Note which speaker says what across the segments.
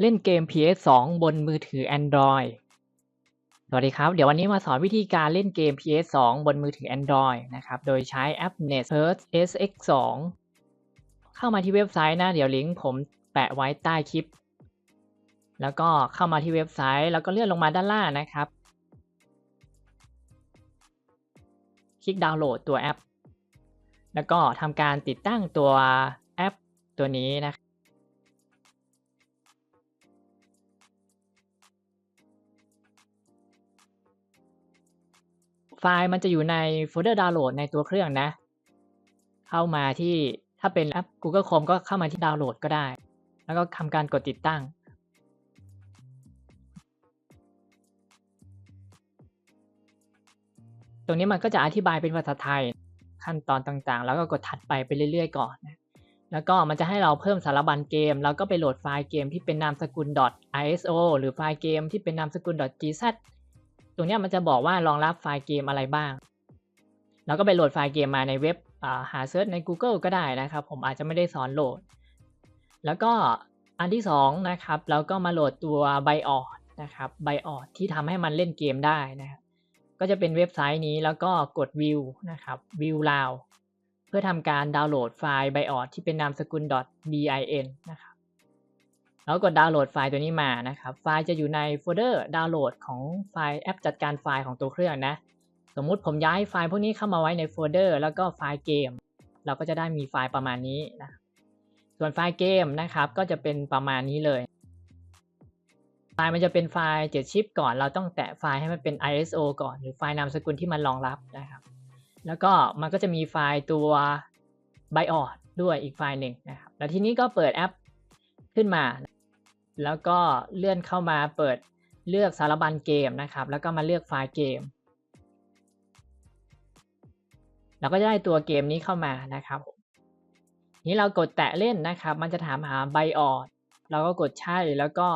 Speaker 1: เล่นเกม PS2 บนมือถือ Android สวัสดีครับ เดี๋ยววันนี้มาสอนวิธีการเล่นเกม PS2 บนมือถือ Android นะครับ โดยใช้แอป Netsearch SX2 เข้ามาที่เว็บไซต์นะ เดี๋ยวลิงก์ผมแปะไว้ใต้คลิป แล้วก็เข้ามาที่เว็บไซต์ แล้วก็เลื่อนลงมาด้านล่างนะครับ คลิกดาวน์โหลดตัวแอป แล้วก็ทำการติดตั้งตัวแอปตัวนี้นะครับ ไฟล์มันจะอยู่ในโฟลเดอร์ดาวน์โหลดในตัวเครื่องนะ เข้ามาที่ถ้าเป็นแอป Google Chrome ก็เข้ามาที่ดาวน์โหลดก็ได้ แล้วก็ทำการกดติดตั้ง ตรงนี้มันก็จะอธิบายเป็นภาษาไทยขั้นตอนต่างๆ แล้วก็กดถัดไปไปเรื่อยๆ ก่อนนะแล้วก็มันจะให้เราเพิ่มสารบัญเกม แล้วก็ไปโหลดไฟล์เกมที่เป็นนามสกุล .iso หรือไฟล์เกมที่เป็นนามสกุล .gz ตรงนี้มันจะบอกว่ารองรับไฟล์เกมอะไรบ้าง แล้วก็ไปโหลดไฟล์เกมมาในเว็บหาเซิร์ชใน Google ก็ได้นะครับ ผมอาจจะไม่ได้สอนโหลด แล้วก็อันที่2นะครับเราก็มาโหลดตัว BIOS นะครับ BIOS ที่ทำให้มันเล่นเกมได้นะครับก็จะเป็นเว็บไซต์นี้แล้วก็กด view นะครับ view now เพื่อทำการดาวน์โหลดไฟล์ BIOS ที่เป็นนามสกุล .bin นะครับ แล้วกดดาวน์โหลดไฟล์ตัวนี้มานะครับ ไฟล์จะอยู่ในโฟลเดอร์ดาวน์โหลดของไฟล์แอปจัดการไฟล์ของตัวเครื่องนะ สมมุติผมย้ายไฟล์พวกนี้เข้ามาไว้ในโฟลเดอร์แล้วก็ไฟล์เกม เราก็จะได้มีไฟล์ประมาณนี้นะ ส่วนไฟล์เกมนะครับก็จะเป็นประมาณนี้เลย ไฟล์มันจะเป็นไฟล์7ชิปก่อน เราต้องแตะไฟล์ให้มันเป็น ISO ก่อนหรือไฟล์นามสกุลที่มันรองรับนะครับ แล้วก็มันก็จะมีไฟล์ตัว BIOS ด้วยอีกไฟล์หนึ่งนะครับ แล้วทีนี้ก็เปิดแอปขึ้นมา แล้วก็เลื่อนเข้ามาเปิดเลือกสารบัญเกมนะครับ แล้วก็มาเลือกไฟล์เกม เราก็จะได้ตัวเกมนี้เข้ามานะครับ นี้เรากดแตะเล่นนะครับ มันจะถามหา BIOS เราก็กดใช่แล้วก็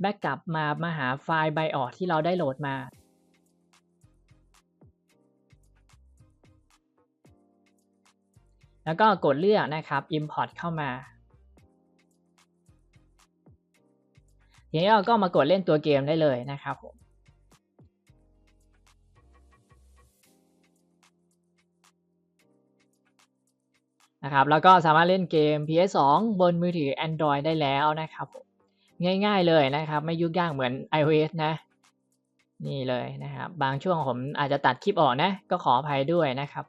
Speaker 1: แบ็กกลับมามาหาไฟล์ BIOS ที่เราได้โหลดมาแล้วก็กดเลือกนะครับ Import เข้ามา ทีนี้เราก็มากดเล่นตัวเกมได้เลยนะครับผมนะครับแล้วก็สามารถเล่นเกม PS2 บนมือถือ Android ได้แล้วนะครับผมง่ายๆเลยนะครับ ไม่ยุ่งยากเหมือน iOS นะ นี่เลยนะครับ บางช่วงผมอาจจะตัดคลิปออกนะ ก็ขออภัยด้วยนะครับ